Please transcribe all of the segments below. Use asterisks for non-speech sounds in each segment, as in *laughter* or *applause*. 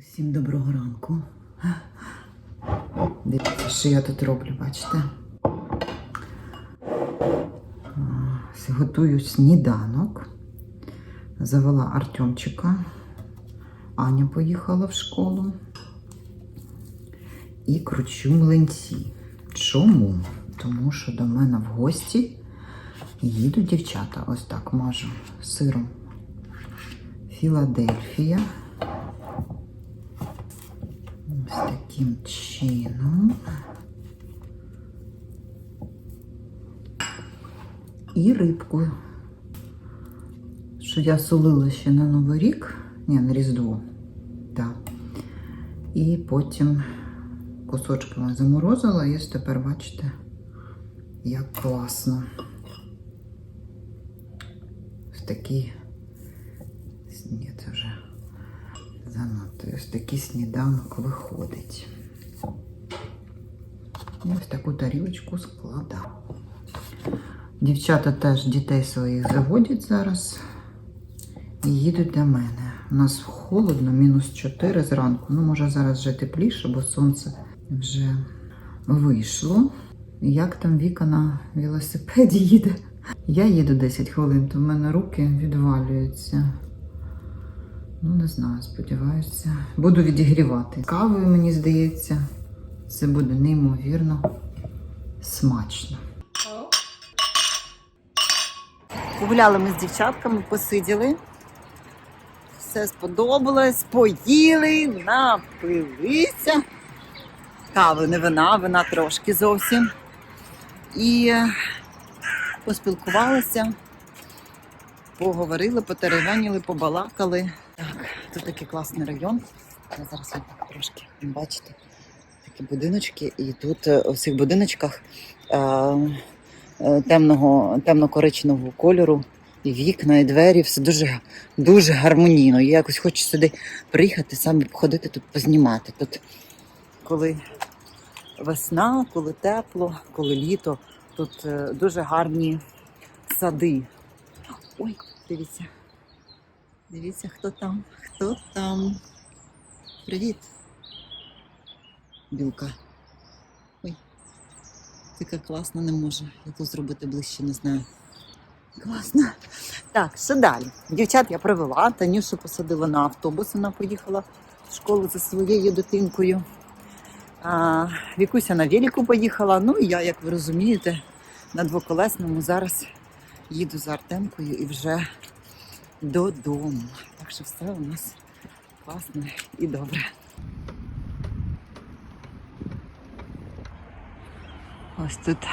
Усім доброго ранку. Дивіться, що я тут роблю, бачите? Готую сніданок. Завела Артемчика. Аня поїхала в школу. І кручу млинці. Чому? Тому що до мене в гості їдуть дівчата. Ось так мажу сиром. Філадельфія. Ось таким чином. І рибку, що я солила ще на Новий рік, ні, на Різдво. Так. І потім кусочками заморозила, і ось тепер бачите, як класно. Ось такі. Ні, це вже занадто. Ось такий сніданок виходить. І ось таку тарілочку складав. Дівчата теж дітей своїх заводять зараз і їдуть до мене. У нас холодно, мінус 4 зранку. Ну, може, зараз вже тепліше, бо сонце вже вийшло. Як там Віка на велосипеді їде? Я їду 10 хвилин, то в мене руки відвалюються. Ну, не знаю, сподіваюся. Буду відігрівати. Кавою, мені здається, це буде неймовірно смачно. Погуляли ми з дівчатками, посиділи. Все сподобалось, поїли, напилися. Кави не вина, вина трошки зовсім. І поспілкувалися, поговорили, потеревеніли, побалакали. Так, тут такий класний район. Я зараз вам трошки бачите. Такі будиночки, і тут е, у цих будиночках е, е, темного, темно-коричневого кольору, і вікна, і двері, все дуже, дуже гармонійно. Я якось хочу сюди приїхати, саме походити тут познімати. Тут, коли весна, коли тепло, коли літо, тут е, дуже гарні сади. Ой, дивіться. Дивіться, хто там, хто там. Привіт. Білка. Ой, така класна, не можу. Яку зробити ближче, не знаю. Класно. Так, що далі? Дівчат я привела, Танюшу посадила на автобус, вона поїхала в школу за своєю дитинкою. А, Вікуся на велику поїхала. Ну і я, як ви розумієте, на двоколесному зараз їду за Артемкою і вже додому. Так що все у нас класно і добре. Ось тут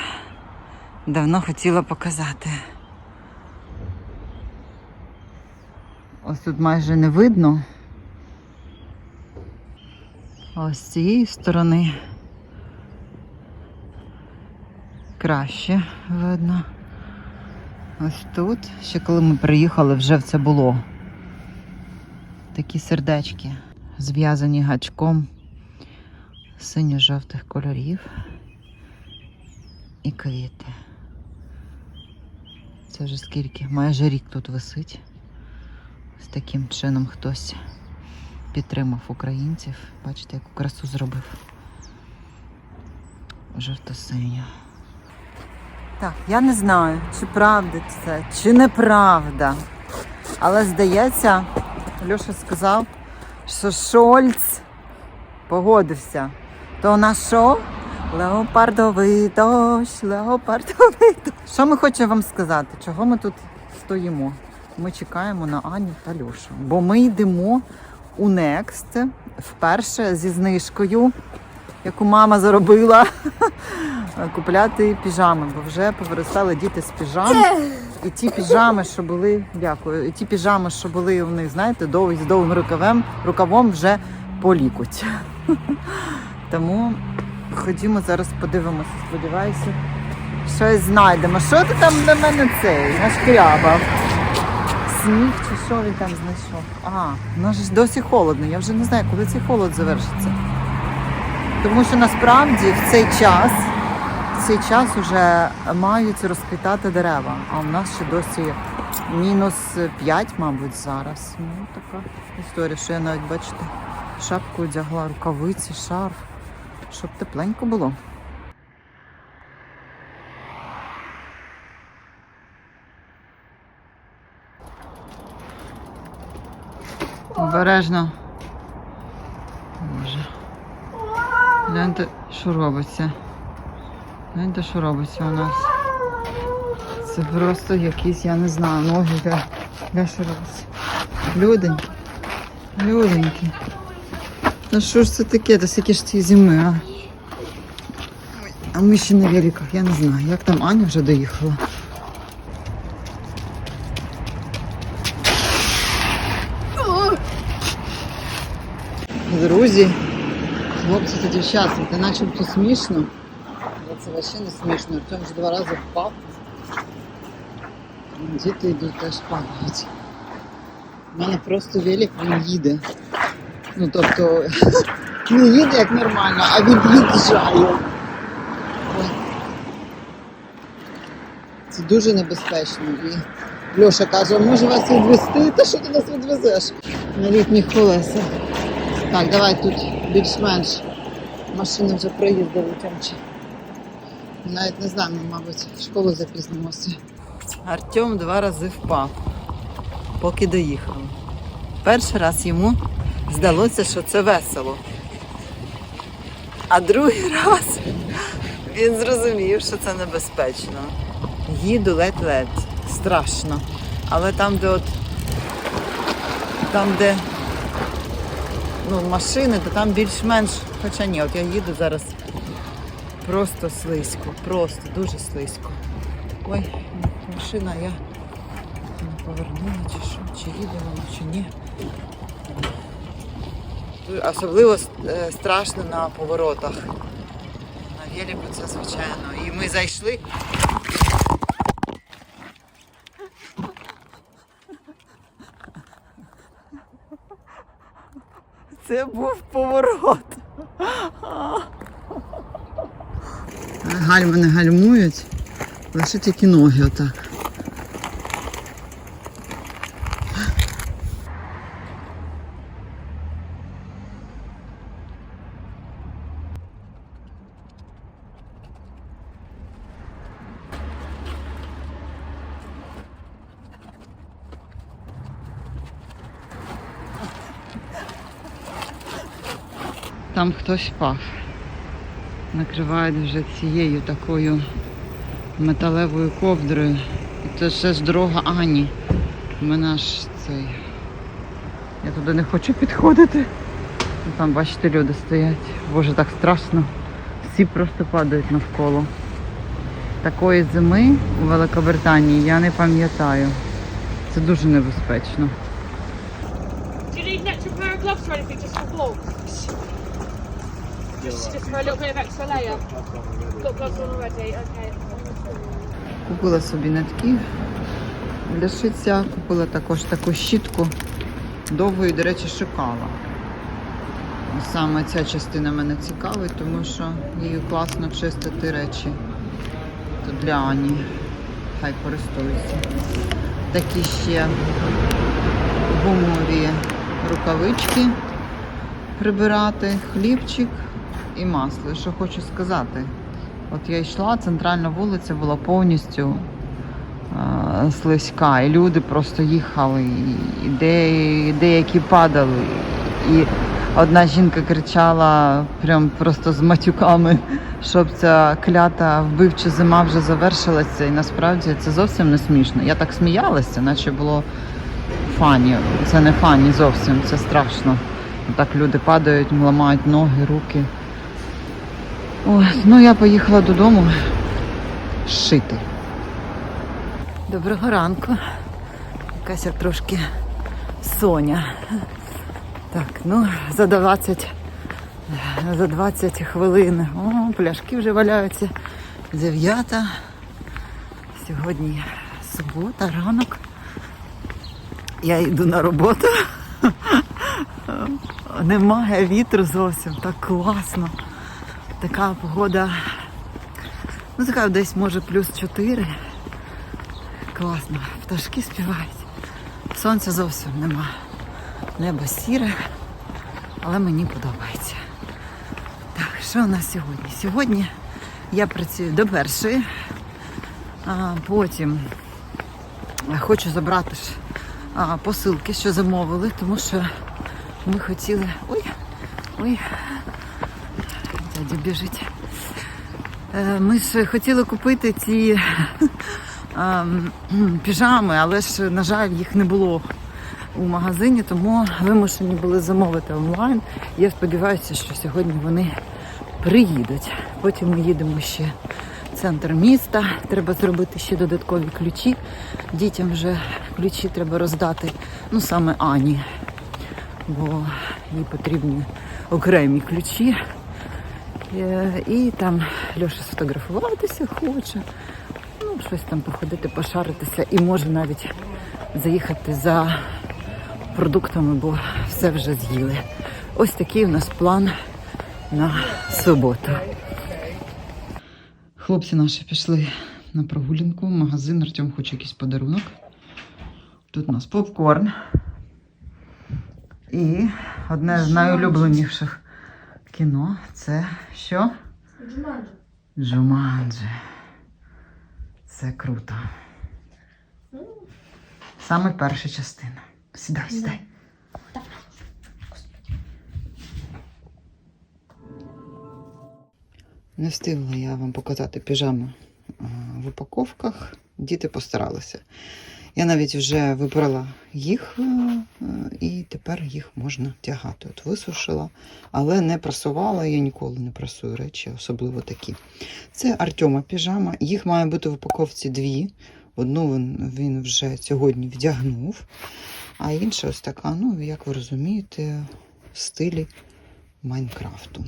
давно хотіла показати. Ось тут майже не видно. Ось з цієї сторони краще видно. Ось тут, ще коли ми приїхали, вже це було. Такі сердечки, зв'язані гачком синьо-жовтих кольорів і квіти. Це вже скільки? Майже рік тут висить. Ось таким чином хтось підтримав українців. Бачите, яку красу зробив. Жовто-синьо. Так, я не знаю, чи правда це, чи неправда. Але здається, Льоша сказав, що Шольц погодився. То у нас що? Леопардовий дощ, леопардовий *laughs* дощ. Що ми хочемо вам сказати? Чого ми тут стоїмо? Ми чекаємо на Аню та Льошу. Бо ми йдемо у Next вперше зі знижкою, яку мама заробила, *laughs* купляти піжами, бо вже повиростали діти з піжам. І ті піжами, що були, дякую, і ті піжами, що були у них, знаєте, довгі з довгим рукавом, рукавом вже полікуть. *laughs* Тому ходімо зараз подивимося, сподіваюся, щось знайдемо. Що ти там для мене цей нашкрябав? Сніг чи що він там знайшов? А, ну ж досі холодно. Я вже не знаю, коли цей холод завершиться. Тому що насправді в цей час, в цей час вже мають розквітати дерева. А у нас ще досі мінус 5, мабуть, зараз. Ну, така історія, що я навіть бачите, Шапку одягла, рукавиці, шарф, щоб тепленько було. Обережно. Боже. Гляньте, що робиться. Гляньте, що робиться у нас. Це просто якісь, я не знаю, ноги де, де що робиться. Люденькі. Люденькі. Ну що ж це таке? Та скільки ж цієї зими, а? А ми ще на великах, я не знаю. Як там Аня вже доїхала? Друзі, хлопці та дівчата, це начебто смішно. Це взагалі не смішно. Артем вже два рази впав. Діти йдуть теж падають. У мене просто велик він їде. Ну тобто *laughs* не їде як нормально, а від'їжджає. Це дуже небезпечно. І Льоша каже, може вас відвезти? Та що ти нас відвезеш? На літніх колесах. Так, давай тут більш-менш машини вже проїздили Тьомче. Навіть не знаю, мабуть, в школу запізнимося. Артем два рази впав, поки доїхав. Перший раз йому здалося, що це весело. А другий раз він зрозумів, що це небезпечно. Їду ледь-ледь, страшно. Але там, де от там, де ну, машини, то там більш-менш. Хоча ні, от я їду зараз просто слизько, просто дуже слизько. Ой, машина, я не повернула чи що, чи їде вона, чи ні. Особливо е, страшно на поворотах. На велику це звичайно. І ми зайшли. Це був поворот. Гальми не гальмують, лише тільки ноги отак. Там хтось впав. Накривають вже цією такою металевою ковдрою. І це ще ж дорога Ані. У мене ж цей. Я туди не хочу підходити. Там, бачите, люди стоять. Боже, так страшно. Всі просто падають навколо. Такої зими у Великобританії я не пам'ятаю. Це дуже небезпечно. Do you need extra pair of gloves or anything just for gloves? Купила собі нитки для шиття, купила також таку щітку. Довго її, до речі, шукала. Саме ця частина мене цікавить, тому що її класно чистити речі. То для Ані. Хай користується. Такі ще гумові рукавички прибирати, хлібчик і масло. І Що хочу сказати. От я йшла, центральна вулиця була повністю е, слизька, і люди просто їхали, і де, деякі падали. І одна жінка кричала прям просто з матюками, щоб ця клята вбивча зима вже завершилася. І насправді це зовсім не смішно. Я так сміялася, наче було фані. Це не фані зовсім, це страшно. Так люди падають, ламають ноги, руки. Ой, ну я поїхала додому шити. Доброго ранку. Якась я трошки соня. Так, ну за 20, за 20 хвилин. О, пляшки вже валяються. Дев'ята. Сьогодні субота, ранок. Я йду на роботу. Немає вітру зовсім, так класно. Така погода. Ну, така десь може плюс 4. Класно. Пташки співають. Сонця зовсім нема. Небо сіре. але мені подобається. Так, що у нас сьогодні? Сьогодні я працюю до першої, а потім хочу забрати ж посилки, що замовили, тому що ми хотіли. Ой, ой, дядя біжить. Е, Ми ж хотіли купити ці *laughs* піжами, але ж, на жаль, їх не було у магазині, тому вимушені були замовити онлайн. Я сподіваюся, що сьогодні вони приїдуть. Потім ми їдемо ще в центр міста. Треба зробити ще додаткові ключі. Дітям вже ключі треба роздати, ну саме Ані, бо їй потрібні окремі ключі. Е, І там Льоша сфотографуватися хоче. Ну, щось там походити, пошаритися і може навіть заїхати за продуктами, бо все вже з'їли. Ось такий у нас план на суботу. Хлопці наші пішли на прогулянку в магазин. Артем хоче якийсь подарунок. Тут у нас попкорн. І одне з найулюбленіших кіно це що? Джуманджі. Джуманджі. Це круто. Саме перша частина. Сідай, сідай. Не встигла я вам показати піжами в упаковках. Діти постаралися. Я навіть вже вибрала їх, е, і тепер їх можна тягати. От висушила, але не прасувала. Я ніколи не прасую речі, особливо такі. Це Артема піжама. Їх має бути в упаковці дві. Одну він, він вже сьогодні вдягнув, а інша ось така, ну, як ви розумієте, в стилі Майнкрафту.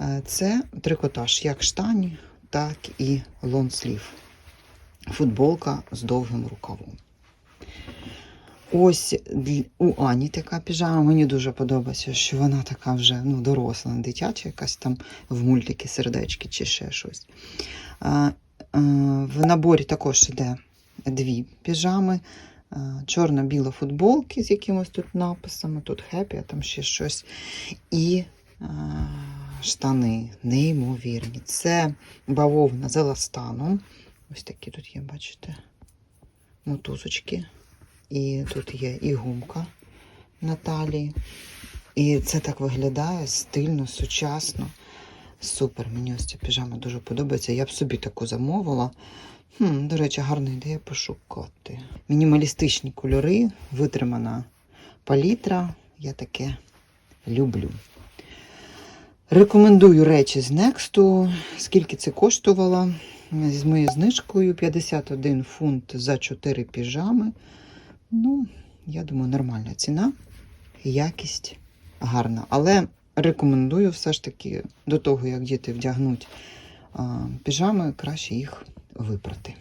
Е, Це трикотаж як штані, так і лонслів. Футболка з довгим рукавом. Ось у Ані така піжама. Мені дуже подобається, що вона така вже ну, доросла, не дитяча, якась там в мультики сердечки чи ще щось. В наборі також йде дві піжами. Чорно-біла футболки з якимось тут написами, тут хеппі, а там ще щось. І штани неймовірні. Це бавовна з еластаном. Ось такі тут є, бачите, мотузочки. І тут є і гумка на талії. І це так виглядає стильно, сучасно. Супер. Мені ось ця піжама дуже подобається. Я б собі таку замовила. Хм, до речі, гарна ідея пошукати. Мінімалістичні кольори, витримана палітра. Я таке люблю. Рекомендую речі з Нексту. Скільки це коштувало? З моєю знижкою 51 фунт за 4 піжами. Ну, я думаю, нормальна ціна. Якість гарна. Але рекомендую все ж таки до того, як діти вдягнуть піжами, краще їх випрати.